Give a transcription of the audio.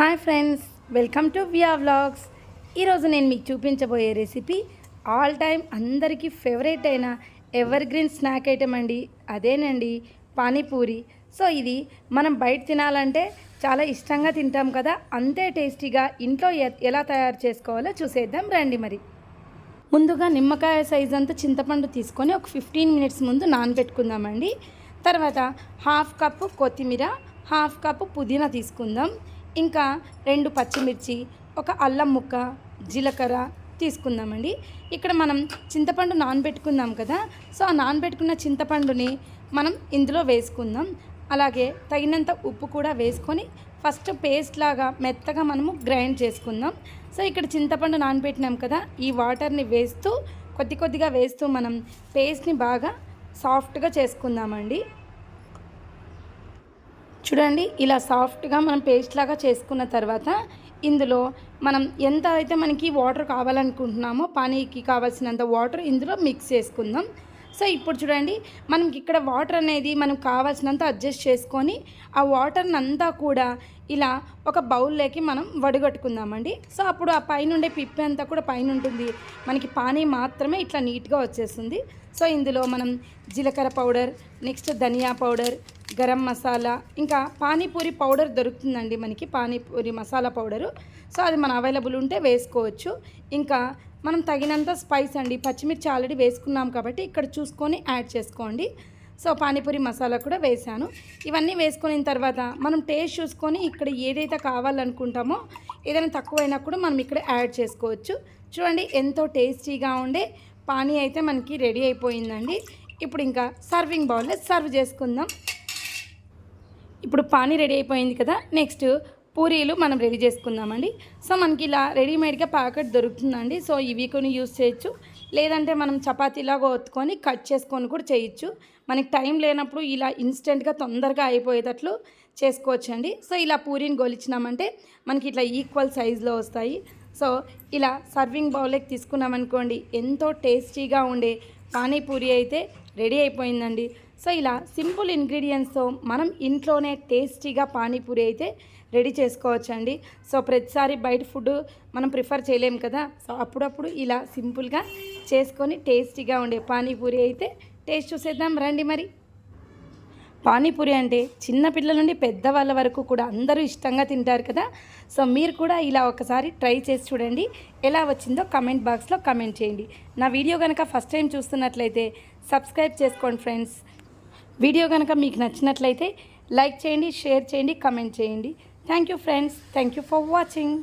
Hi friends welcome to via vlogs. ఈరోజు నేను మీకు చూపించబోయే రెసిపీ ఆల్ టైమ్ అందరికీ ఫేవరెట్ అయిన ఎవర్ గ్రీన్ స్నాక్ ఐటెం అండి. అదేనండి పానీపూరి. సో ఇది మనం బయట తినాలంటే చాలా ఇష్టంగా తింటాం కదా అంతే టేస్టీగా ఇంట్లో ఎ- ఎలా తయారు చేసుకోవాలో చూసేద్దాం రండి మరి. ముందుగా నిమ్మకాయ సైజ్ అంతా చింతపండు తీసుకొని ఒక ఫిఫ్టీన్ మినిట్స్ ముందు నానబెట్టుకుందామండి. తర్వాత హాఫ్ కప్పు కొత్తిమీర హాఫ్ కప్పు పుదీనా తీసుకుందాం. ఇంకా రెండు పచ్చిమిర్చి ఒక అల్లం ముక్క జీలకర్ర తీసుకుందామండి. ఇక్కడ మనం చింతపండు నానబెట్టుకుందాం కదా సో ఆ నానబెట్టుకున్న చింతపండుని మనం ఇందులో వేసుకుందాం. అలాగే తగినంత ఉప్పు కూడా వేసుకొని ఫస్ట్ పేస్ట్ లాగా మెత్తగా మనము గ్రైండ్ చేసుకుందాం. సో ఇక్కడ చింతపండు నానబెట్టినాం కదా ఈ వాటర్ని వేస్తూ కొద్ది కొద్దిగా వేస్తూ మనం పేస్ట్ని బాగా సాఫ్ట్గా చేసుకుందామండి. చూడండి ఇలా సాఫ్ట్గా మనం పేస్ట్ లాగా చేసుకున్న తర్వాత ఇందులో మనం ఎంత అయితే మనకి వాటర్ కావాలనుకుంటున్నామో పానీకి కావాల్సినంత వాటర్ ఇందులో మిక్స్ చేసుకుందాం. సో ఇప్పుడు చూడండి మనకి ఇక్కడ వాటర్ అనేది మనం కావాల్సినంత అడ్జస్ట్ చేసుకొని ఆ వాటర్ని అంతా కూడా ఇలా ఒక బౌల్లోకి మనం వడగట్టుకుందామండి. సో అప్పుడు ఆ పైన ఉండే పిప్పి అంతా కూడా పైన ఉంటుంది మనకి పానీ మాత్రమే ఇట్లా నీట్గా వచ్చేస్తుంది. సో ఇందులో మనం జీలకర్ర పౌడర్ నెక్స్ట్ ధనియా పౌడర్ గరం మసాలా ఇంకా పానీపూరి పౌడర్ దొరుకుతుందండి మనకి పానీపూరి మసాలా పౌడరు. సో అది మన అవైలబుల్ ఉంటే వేసుకోవచ్చు. ఇంకా మనం తగినంత స్పైస్ అండి పచ్చిమిర్చి ఆల్రెడీ వేసుకున్నాం కాబట్టి ఇక్కడ చూసుకొని యాడ్ చేసుకోండి. సో పానీపూరి మసాలా కూడా వేసాను ఇవన్నీ వేసుకున్న తర్వాత మనం టేస్ట్ చూసుకొని ఇక్కడ ఏదైతే కావాలనుకుంటామో ఏదైనా తక్కువైనా కూడా మనం ఇక్కడ యాడ్ చేసుకోవచ్చు. చూడండి ఎంతో టేస్టీగా ఉండే పానీ అయితే మనకి రెడీ అయిపోయిందండి. ఇప్పుడు ఇంకా సర్వింగ్ బౌల్లో సర్వ్ చేసుకుందాం. ఇప్పుడు పానీ రెడీ అయిపోయింది కదా నెక్స్ట్ పూరీలు మనం రెడీ చేసుకుందామండి. సో మనకి ఇలా రెడీమేడ్గా ప్యాకెట్ దొరుకుతుందండి. సో ఇవి కొన్ని యూస్ చేయొచ్చు. లేదంటే మనం చపాతీలాగా ఒత్తుకొని కట్ చేసుకొని కూడా చేయొచ్చు. మనకి టైం లేనప్పుడు ఇలా ఇన్స్టెంట్గా తొందరగా అయిపోయేటట్లు చేసుకోవచ్చండి. సో ఇలా పూరీని గోలిచ్చినామంటే మనకి ఇట్లా ఈక్వల్ సైజులో వస్తాయి. సో ఇలా సర్వింగ్ బౌల్లోకి తీసుకున్నామనుకోండి ఎంతో టేస్టీగా ఉండే పానీపూరి అయితే రెడీ అయిపోయిందండి. సో ఇలా సింపుల్ ఇంగ్రీడియంట్స్తో మనం ఇంట్లోనే టేస్టీగా పానీపూరి అయితే రెడీ చేసుకోవచ్చండి. సో ప్రతిసారి బయట ఫుడ్ మనం ప్రిఫర్ చేయలేం కదా. సో అప్పుడప్పుడు ఇలా సింపుల్గా చేసుకొని టేస్టీగా ఉండే పానీపూరి అయితే టేస్ట్ చూసేద్దాం. రండి మరి. పానీపూరి అంటే చిన్న పిల్లల నుండి పెద్దవాళ్ళ వరకు కూడా అందరూ ఇష్టంగా తింటారు కదా. సో మీరు కూడా ఇలా ఒకసారి ట్రై చేసి చూడండి. ఎలా వచ్చిందో కమెంట్ బాక్స్లో కమెంట్ చేయండి. నా వీడియో కనుక ఫస్ట్ టైం చూస్తున్నట్లయితే సబ్స్క్రైబ్ చేసుకోండి ఫ్రెండ్స్. వీడియో కనుక మీకు నచ్చినట్లయితే లైక్ చేయండి షేర్ చేయండి కమెంట్ చేయండి. Thank you friends. Thank you for watching.